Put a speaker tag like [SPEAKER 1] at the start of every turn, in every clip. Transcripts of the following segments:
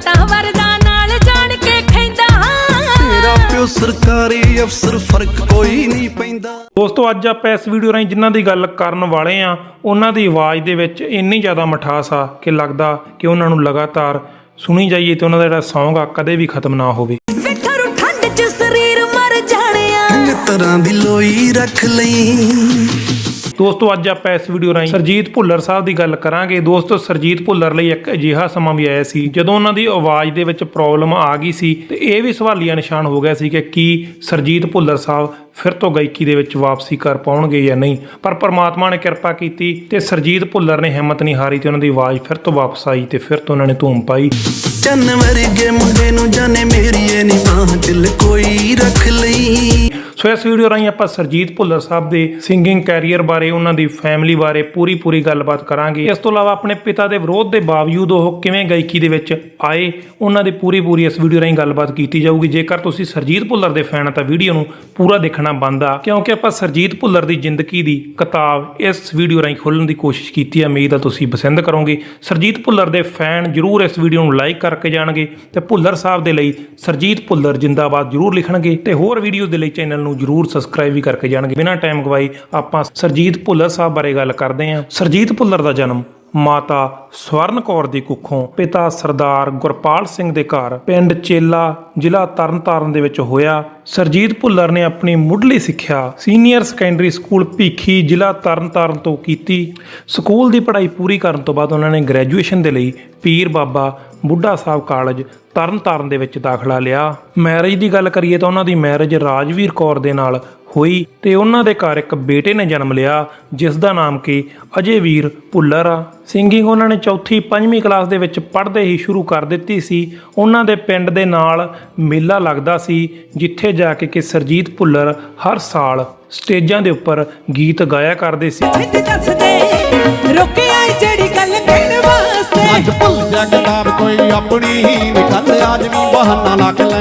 [SPEAKER 1] ਸੱਟਾਂ ਵਰਦਾ ਨਾਲ ਜਾਣ ਕੇ ਖੈਂਦਾ
[SPEAKER 2] ਤੇਰਾ ਪਿਓ ਸਰਕਾਰੀ ਅਫਸਰ ਫ਼ਰਕ ਕੋਈ ਨਹੀਂ ਪੈਂਦਾ।
[SPEAKER 3] ਦੋਸਤੋ ਅੱਜ ਆਪਾਂ ਇਸ ਵੀਡੀਓ ਰਾਹੀਂ ਜਿਨ੍ਹਾਂ ਦੀ ਗੱਲ ਕਰਨ ਵਾਲੇ ਆ ਉਹਨਾਂ ਦੀ ਆਵਾਜ਼ ਦੇ ਵਿੱਚ ਇੰਨੀ ਜ਼ਿਆਦਾ ਮਠਾਸ ਆ ਕਿ ਲੱਗਦਾ ਕਿ ਉਹਨਾਂ ਨੂੰ ਲਗਾਤਾਰ ਸੁਣੀ ਜਾਈਏ ਤੇ ਉਹਨਾਂ ਦਾ ਜਿਹੜਾ Song ਆ ਕਦੇ ਵੀ ਖਤਮ ਨਾ ਹੋਵੇ।
[SPEAKER 1] ਵਿਥਰੂ ਠੰਡ ਚ ਸਰੀਰ ਮਰ ਜਾਣਿਆ।
[SPEAKER 2] ਤਰ੍ਹਾਂ ਦੀ ਲੋਈ ਰੱਖ ਲਈ।
[SPEAKER 3] ਦੋਸਤੋ, ਅੱਜ ਆਪਾਂ ਇਸ ਵੀਡੀਓ ਰਾਹੀਂ ਸਰਜੀਤ ਭੁੱਲਰ ਸਾਹਿਬ ਦੀ ਗੱਲ ਕਰਾਂਗੇ। ਦੋਸਤੋ, ਸਰਜੀਤ ਭੁੱਲਰ ਲਈ ਇੱਕ ਅਜਿਹਾ ਸਮਾਂ ਵੀ ਆਇਆ ਸੀ, ਜਦੋਂ ਉਹਨਾਂ ਦੀ ਆਵਾਜ਼ ਦੇ ਵਿੱਚ ਪ੍ਰੋਬਲਮ ਆ ਗਈ ਸੀ ਤੇ ਇਹ ਵੀ ਸਵਾਲੀਆ ਨਿਸ਼ਾਨ ਹੋ ਗਿਆ ਸੀ ਕਿ ਕੀ ਸਰਜੀਤ ਭੁੱਲਰ ਸਾਹਿਬ ਫਿਰ ਤੋਂ ਗਾਇਕੀ ਦੇ ਵਿੱਚ ਵਾਪਸੀ ਕਰ ਪਾਉਣਗੇ ਜਾਂ ਨਹੀਂ। ਪਰ ਪਰਮਾਤਮਾ ਨੇ ਕਿਰਪਾ ਕੀਤੀ ਤੇ ਸਰਜੀਤ ਭੁੱਲਰ ਨੇ ਹਿੰਮਤ ਨਹੀਂ ਹਾਰੀ ਤੇ ਉਹਨਾਂ ਦੀ ਆਵਾਜ਼ ਫਿਰ ਤੋਂ ਵਾਪਸ ਆਈ ਤੇ ਫਿਰ ਤੋਂ ਉਹਨਾਂ ਨੇ ਧੂਮ ਪਾਈ।
[SPEAKER 2] ਚੰਨ ਵਰਗੇ ਮੁੰਡੇ ਨੂੰ ਜਾਣੇ ਮੇਰੀ ਇਹ ਨੀ ਬਾਹ ਦਿਲ ਕੋਈ ਰੱਖ ਲਈ।
[SPEAKER 3] ਸੋ ਇਸ ਵੀਡੀਓ ਰਾਹੀਂ ਆਪਾਂ ਸਰਜੀਤ ਭੁੱਲਰ ਸਾਹਿਬ ਦੇ ਸਿੰਗਿੰਗ ਕੈਰੀਅਰ ਬਾਰੇ, ਉਹਨਾਂ ਦੀ ਫੈਮਿਲੀ ਬਾਰੇ ਪੂਰੀ ਪੂਰੀ ਗੱਲਬਾਤ ਕਰਾਂਗੇ। ਇਸ ਤੋਂ ਇਲਾਵਾ ਆਪਣੇ ਪਿਤਾ ਦੇ ਵਿਰੋਧ ਦੇ ਬਾਵਜੂਦ ਉਹ ਕਿਵੇਂ ਗਾਇਕੀ ਦੇ ਵਿੱਚ ਆਏ, ਉਹਨਾਂ ਦੀ ਪੂਰੀ ਪੂਰੀ ਇਸ ਵੀਡੀਓ ਰਾਹੀਂ ਗੱਲਬਾਤ ਕੀਤੀ ਜਾਊਗੀ। ਜੇਕਰ ਤੁਸੀਂ ਸਰਜੀਤ ਭੁੱਲਰ ਦੇ ਫੈਨ ਆ ਤਾਂ ਵੀਡੀਓ ਨੂੰ ਪੂਰਾ ਦੇਖਣਾ ਬੰਦ ਕਿਉਂਕਿ ਆਪਾਂ ਸਰਜੀਤ ਭੁੱਲਰ ਦੀ ਜ਼ਿੰਦਗੀ ਦੀ ਕਿਤਾਬ ਇਸ ਵੀਡੀਓ ਰਾਹੀਂ ਖੋਲਣ ਦੀ ਕੋਸ਼ਿਸ਼ ਕੀਤੀ ਹੈ ਉਮੀਦ ਆ ਤੁਸੀਂ ਪਸੰਦ ਕਰੋਗੇ। ਸਰਜੀਤ ਭੁੱਲਰ ਦੇ ਫੈਨ ਜਰੂਰ ਇਸ ਵੀਡੀਓ ਨੂੰ ਲਾਈਕ ਕਰਕੇ ਜਾਣਗੇ ਤੇ ਭੁੱਲਰ ਸਾਹਿਬ ਦੇ ਲਈ ਸਰਜੀਤ ਭੁੱਲਰ ਜਿੰਦਾਬਾਦ ਜਰੂਰ ਲਿਖਣਗੇ ਤੇ ਹੋਰ ਵੀਡੀਓ ਦੇ ਲਈ ਚੈਨਲ ਨੂੰ ਜਰੂਰ ਸਬਸਕ੍ਰਾਈਬ ਵੀ ਕਰਕੇ ਜਾਣਗੇ। ਬਿਨਾਂ ਟਾਈਮ ਗਵਾਈ ਆਪਾਂ ਸਰਜੀਤ ਭੁੱਲਰ ਸਾਹਿਬ ਬਾਰੇ ਗੱਲ ਕਰਦੇ ਹਾਂ। ਸਰਜੀਤ ਭੁੱਲਰ ਦਾ ਜਨਮ ਮਾਤਾ ਸਵਰਨ ਕੌਰ ਦੀ ਕੁੱਖੋਂ ਪਿਤਾ ਸਰਦਾਰ ਗੁਰਪਾਲ ਸਿੰਘ ਦੇ ਘਰ ਪਿੰਡ ਚੇਲਾ ਜ਼ਿਲ੍ਹਾ ਤਰਨਤਾਰਨ ਦੇ ਵਿੱਚ ਹੋਇਆ। ਸਰਜੀਤ ਭੁੱਲਰ ਨੇ ਆਪਣੀ ਮੁੱਢਲੀ ਸਿੱਖਿਆ ਸੀਨੀਅਰ ਸੈਕੰਡਰੀ ਸਕੂਲ ਭੀਖੀ ਜ਼ਿਲ੍ਹਾ ਤਰਨਤਾਰਨ ਤੋਂ ਕੀਤੀ। ਸਕੂਲ ਦੀ ਪੜ੍ਹਾਈ ਪੂਰੀ ਕਰਨ ਤੋਂ ਬਾਅਦ ਉਹਨਾਂ ਨੇ ਗ੍ਰੈਜੂਏਸ਼ਨ ਦੇ ਲਈ ਪੀਰ ਬਾਬਾ ਬੁੱਢਾ ਸਾਹਿਬ ਕਾਲਜ ਤਰਨਤਾਰਨ ਦੇ ਵਿੱਚ ਦਾਖਲਾ ਲਿਆ। ਮੈਰਿਜ ਦੀ ਗੱਲ ਕਰੀਏ ਤਾਂ ਉਹਨਾਂ ਦੀ ਮੈਰਿਜ ਰਾਜਵੀਰ ਕੌਰ ਦੇ ਨਾਲ ਹੋਈ ਤੇ ਉਹਨਾਂ ਦੇ ਘਰ ਇੱਕ ਬੇਟੇ ਨੇ ਜਨਮ ਲਿਆ ਜਿਸ ਦਾ ਨਾਮ ਕਿ ਅਜੇ ਵੀਰ ਭੁੱਲਰ ਆ। ਸਿੰਗਿੰਗ ਉਹਨਾਂ ਨੇ ਚੌਥੀ ਪੰਜਵੀਂ ਕਲਾਸ ਦੇ ਵਿੱਚ ਪੜ੍ਹਦੇ ਹੀ ਸ਼ੁਰੂ ਕਰ ਦਿੱਤੀ ਸੀ। ਉਹਨਾਂ ਦੇ ਪਿੰਡ ਦੇ ਨਾਲ ਮੇਲਾ ਲੱਗਦਾ ਸੀ ਜਿੱਥੇ ਜਾ ਕੇ ਕਿ ਸਰਜੀਤ ਭੁੱਲਰ ਹਰ ਸਾਲ ਸਟੇਜਾਂ ਦੇ ਉੱਪਰ ਗੀਤ ਗਾਇਆ ਕਰਦੇ ਸੀ।
[SPEAKER 1] ਵਿੱਚ ਦੱਸ ਦੇ ਰੁਕਿਆ ਈ ਜਿਹੜੀ ਗੱਲ ਕਹਿਣ ਵਾਸਤੇ।
[SPEAKER 4] ਅੱਜ ਭੁੱਲ ਜਾ ਕਿਤਾਬ ਕੋਈ ਆਪਣੀ ਨਿਕਲ ਅੱਜ ਵੀ ਬਹਾਨਾ ਲੱਗ ਲੈਣ ਵਾਸਤੇ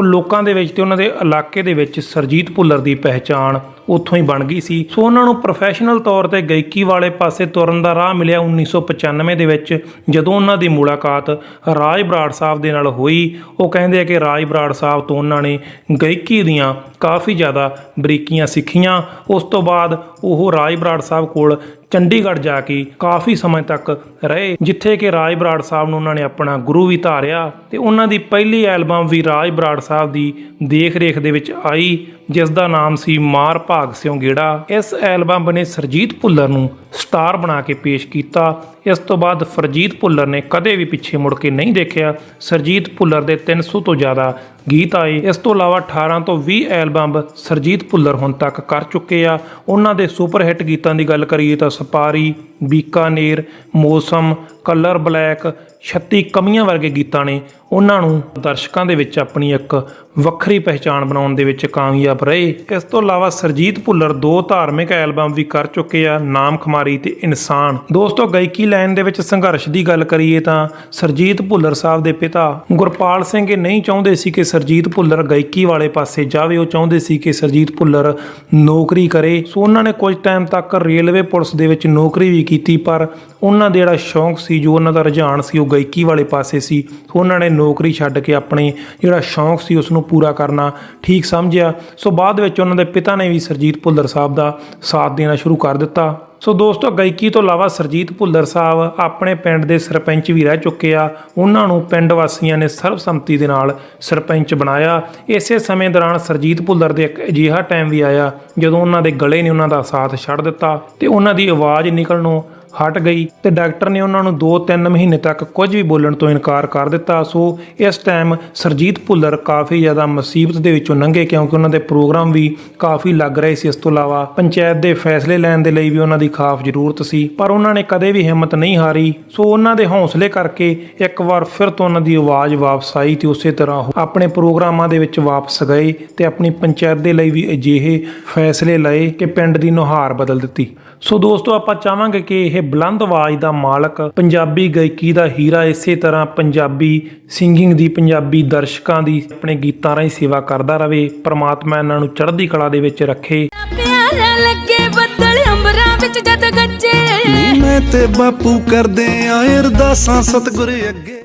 [SPEAKER 3] ਸੀ ਸੋ ਲੋਕਾਂ ਦੇ ਵਿੱਚ ਤੇ ਉਹਨਾਂ ਦੇ ਇਲਾਕੇ ਦੇ ਵਿੱਚ ਸਰਜੀਤ ਭੁੱਲਰ ਦੀ ਪਹਿਚਾਣ ਉੱਥੋਂ ਹੀ ਬਣ ਗਈ ਸੀ। ਸੋ ਉਹਨਾਂ ਨੂੰ ਪ੍ਰੋਫੈਸ਼ਨਲ ਤੌਰ ਤੇ ਗਾਇਕੀ ਵਾਲੇ ਪਾਸੇ ਤੁਰਨ ਦਾ ਰਾਹ ਮਿਲਿਆ 1995 ਦੇ ਵਿੱਚ, ਜਦੋਂ ਉਹਨਾਂ ਦੀ ਮੁਲਾਕਾਤ ਰਾਜ ਬਰਾੜ ਸਾਹਿਬ ਦੇ ਨਾਲ ਹੋਈ। ਉਹ ਕਹਿੰਦੇ ਆ ਕਿ ਰਾਜ ਬਰਾੜ ਸਾਹਿਬ ਤੋਂ ਉਹਨਾਂ ਨੇ ਗਾਇਕੀ ਦੀਆਂ ਕਾਫੀ ਜ਼ਿਆਦਾ ਬਰੀਕੀਆਂ ਸਿੱਖੀਆਂ। ਉਸ ਤੋਂ ਬਾਅਦ ਉਹ ਰਾਜ ਬਰਾੜ ਸਾਹਿਬ ਕੋਲ ਚੰਡੀਗੜ੍ਹ ਜਾ ਕੇ ਕਾਫੀ ਸਮੇਂ ਤੱਕ ਰਹੇ, ਜਿੱਥੇ ਕਿ ਰਾਜ ਬਰਾੜ ਸਾਹਿਬ ਨੂੰ ਉਹਨਾਂ ਨੇ ਆਪਣਾ ਗੁਰੂ ਵੀ ਧਾਰਿਆ ਤੇ ਉਹਨਾਂ ਦੀ ਪਹਿਲੀ ਐਲਬਮ ਵੀ ਰਾਜ ਬਰਾੜ ਸਾਹਿਬ ਦੀ ਦੇਖ-ਰੇਖ ਦੇ ਵਿੱਚ ਆਈ। ਜਿਸ ਦਾ ਨਾਮ ਸੀ ਮਾਰ ਭਾਗ ਸਿਉ ਗੇੜਾ। ਇਸ ਐਲਬਮ ਨੇ ਸਰਜੀਤ ਭੁੱਲਰ ਨੂੰ ਸਟਾਰ ਬਣਾ ਕੇ ਪੇਸ਼ ਕੀਤਾ। ਇਸ ਤੋਂ ਬਾਅਦ ਫਰਜੀਤ ਭੁੱਲਰ ਨੇ ਕਦੇ ਵੀ ਪਿੱਛੇ ਮੁੜ ਕੇ ਨਹੀਂ ਦੇਖਿਆ। ਸਰਜੀਤ ਭੁੱਲਰ ਦੇ 300 ਤੋਂ ਜ਼ਿਆਦਾ ਗੀਤ ਆਏ। ਇਸ ਤੋਂ ਇਲਾਵਾ 18 ਤੋਂ 20 ਐਲਬਮ ਸਰਜੀਤ ਭੁੱਲਰ ਹੁਣ ਤੱਕ ਕਰ ਚੁੱਕੇ ਆ। ਉਹਨਾਂ ਦੇ ਸੁਪਰ ਹਿੱਟ ਗੀਤਾਂ ਦੀ ਗੱਲ ਕਰੀਏ ਤਾਂ ਸਪਾਰੀ ਬੀਕਾਨੇਰ, ਮੌਸਮ ਕਲਰ ਬਲੈਕ 36 ਕਮੀਆਂ ਵਰਗੇ ਗੀਤਾਂ ਨੇ। ਉਹਨਾਂ ਨੂੰ ਦਰਸ਼ਕਾਂ ਦੇ ਵਿੱਚ ਆਪਣੀ ਇੱਕ ਵੱਖਰੀ ਪਹਿਚਾਣ ਬਣਾਉਣ ਦੇ ਵਿੱਚ ਕਾਮਯਾਬ ਰਹੇ। ਇਸ ਤੋਂ ਇਲਾਵਾ ਸਰਜੀਤ ਭੁੱਲਰ ਦੋ ਧਾਰਮਿਕ ਐਲਬਮ ਵੀ ਕਰ ਚੁੱਕੇ ਆ, ਨਾਮ ਖਮਾਰੀ ਤੇ ਇਨਸਾਨ। ਦੋਸਤੋ, ਗਾਇਕੀ ਲਾਈਨ ਦੇ ਵਿੱਚ ਸੰਘਰਸ਼ ਦੀ ਗੱਲ ਕਰੀਏ ਤਾਂ ਸਰਜੀਤ ਭੁੱਲਰ ਸਾਹਿਬ ਦੇ ਪਿਤਾ ਗੁਰਪਾਲ ਸਿੰਘ ਇਹ ਨਹੀਂ ਚਾਹੁੰਦੇ ਸੀ ਕਿ ਸਰਜੀਤ ਭੁੱਲਰ ਗਾਇਕੀ ਵਾਲੇ ਪਾਸੇ ਜਾਵੇ। ਉਹ ਚਾਹੁੰਦੇ ਸੀ ਕਿ ਸਰਜੀਤ ਭੁੱਲਰ ਨੌਕਰੀ ਕਰੇ। ਸੋ ਉਹਨਾਂ ਨੇ ਕੁਝ ਟਾਈਮ ਤੱਕ ਰੇਲਵੇ ਪੁਲਿਸ ਦੇ ਵਿੱਚ ਨੌਕਰੀ ਵੀ ਕੀਤੀ, ਪਰ ਉਹਨਾਂ ਦਾ ਜਿਹੜਾ ਸ਼ੌਂਕ ਸੀ, ਜੋ ਉਹਨਾਂ ਦਾ ਰੁਝਾਨ ਸੀ, ਉਹ ਗਾਇਕੀ ਵਾਲੇ ਪਾਸੇ ਸੀ। ਉਹਨਾਂ ਨੇ ਨੌਕਰੀ ਛੱਡ ਕੇ ਆਪਣੇ ਜਿਹੜਾ ਸ਼ੌਂਕ ਸੀ ਉਸ ਨੂੰ ਪੂਰਾ ਕਰਨਾ ਠੀਕ ਸਮਝਿਆ। ਸੋ ਬਾਅਦ ਵਿੱਚ ਉਹਨਾਂ ਦੇ ਪਿਤਾ ਨੇ ਵੀ ਸਰਜੀਤ ਭੁੱਲਰ ਸਾਹਿਬ ਦਾ ਸਾਥ ਦੇਣਾ ਸ਼ੁਰੂ ਕਰ ਦਿੱਤਾ। ਸੋ ਦੋਸਤੋ, ਗਾਇਕੀ ਤੋਂ ਇਲਾਵਾ ਸਰਜੀਤ ਭੁੱਲਰ ਸਾਹਿਬ ਆਪਣੇ ਪਿੰਡ ਦੇ ਸਰਪੰਚ ਵੀ ਰਹਿ ਚੁੱਕੇ ਆ। ਉਹਨਾਂ ਨੂੰ ਪਿੰਡ ਵਾਸੀਆਂ ਨੇ ਸਰਬਸੰਮਤੀ ਦੇ ਨਾਲ ਸਰਪੰਚ ਬਣਾਇਆ। ਇਸੇ ਸਮੇਂ ਦੌਰਾਨ ਸਰਜੀਤ ਭੁੱਲਰ ਦੇ ਇੱਕ ਅਜਿਹਾ ਟਾਈਮ ਵੀ ਆਇਆ, ਜਦੋਂ ਉਹਨਾਂ ਦੇ ਗਲੇ ਨੇ ਉਹਨਾਂ ਦਾ ਸਾਥ ਛੱਡ ਦਿੱਤਾ ਤੇ ਉਹਨਾਂ ਦੀ ਆਵਾਜ਼ ਨਿਕਲਣੋਂ ਹਟ ਗਈ ਤੇ ਡਾਕਟਰ ਨੇ ਉਹਨਾਂ ਨੂੰ 2-3 ਮਹੀਨੇ ਤੱਕ ਕੁਝ ਵੀ ਬੋਲਣ ਤੋਂ ਇਨਕਾਰ ਕਰ ਦਿੱਤਾ। ਸੋ ਇਸ ਟਾਈਮ ਸਰਜੀਤ ਭੁੱਲਰ ਕਾਫੀ ਜ਼ਿਆਦਾ ਮੁਸੀਬਤ ਦੇ ਵਿੱਚੋਂ ਲੰਘੇ ਕਿਉਂਕਿ ਉਹਨਾਂ ਦੇ ਪ੍ਰੋਗਰਾਮ ਵੀ ਕਾਫੀ ਲੱਗ ਰਹੇ ਸੀ। ਇਸ ਤੋਂ ਇਲਾਵਾ ਪੰਚਾਇਤ ਦੇ ਫੈਸਲੇ ਲੈਣ ਦੇ ਲਈ ਵੀ ਉਹਨਾਂ ਦੀ ਖਾਫ ਜ਼ਰੂਰਤ ਸੀ, ਪਰ ਉਹਨਾਂ ਨੇ ਕਦੇ ਵੀ ਹਿੰਮਤ ਨਹੀਂ ਹਾਰੀ। ਸੋ ਉਹਨਾਂ ਦੇ ਹੌਸਲੇ ਕਰਕੇ ਇੱਕ ਵਾਰ ਫਿਰ ਤੋਂ ਉਹਨਾਂ ਦੀ ਆਵਾਜ਼ ਵਾਪਸ ਆਈ ਤੇ ਉਸੇ ਤਰ੍ਹਾਂ ਉਹ ਆਪਣੇ ਪ੍ਰੋਗਰਾਮਾਂ ਦੇ ਵਿੱਚ ਵਾਪਸ ਗਏ ਤੇ ਆਪਣੀ ਪੰਚਾਇਤ ਦੇ ਲਈ ਵੀ ਅਜਿਹੇ ਫੈਸਲੇ ਲਏ ਕਿ ਪਿੰਡ ਦੀ ਨੁਹਾਰ ਬਦਲ ਦਿੱਤੀ। ਸੋ ਦੋਸਤੋ ਆਪਾਂ ਚਾਹਾਂਗੇ ਕਿ ਇਹ ਬੁਲੰਦ ਆਵਾਜ਼ ਦਾ ਮਾਲਕ ਪੰਜਾਬੀ ਗਾਇਕੀ ਦਾ ਹੀਰਾ ਇਸੇ ਤਰ੍ਹਾਂ ਪੰਜਾਬੀ ਸਿੰਗਿੰਗ ਦੀ ਪੰਜਾਬੀ ਦਰਸ਼ਕਾਂ ਦੀ ਆਪਣੇ ਗੀਤਾਂ ਰਾਹੀਂ ਸੇਵਾ ਕਰਦਾ ਰਵੇ ਪ੍ਰਮਾਤਮਾ ਇਹਨਾਂ ਨੂੰ ਚੜ੍ਹਦੀ ਕਲਾ ਦੇ ਵਿੱਚ ਰੱਖੇ।
[SPEAKER 1] ਪਿਆਰਾ ਲੱਗੇ ਬੱਦਲ ਅੰਬਰਾਂ ਵਿੱਚ ਜਦ ਗੱਜੇ।
[SPEAKER 2] ਮੈਂ ਤੇ ਬਾਪੂ ਕਰਦੇ ਆਂ ਅਰਦਾਸਾਂ ਸਤਿਗੁਰ ਅੱਗੇ।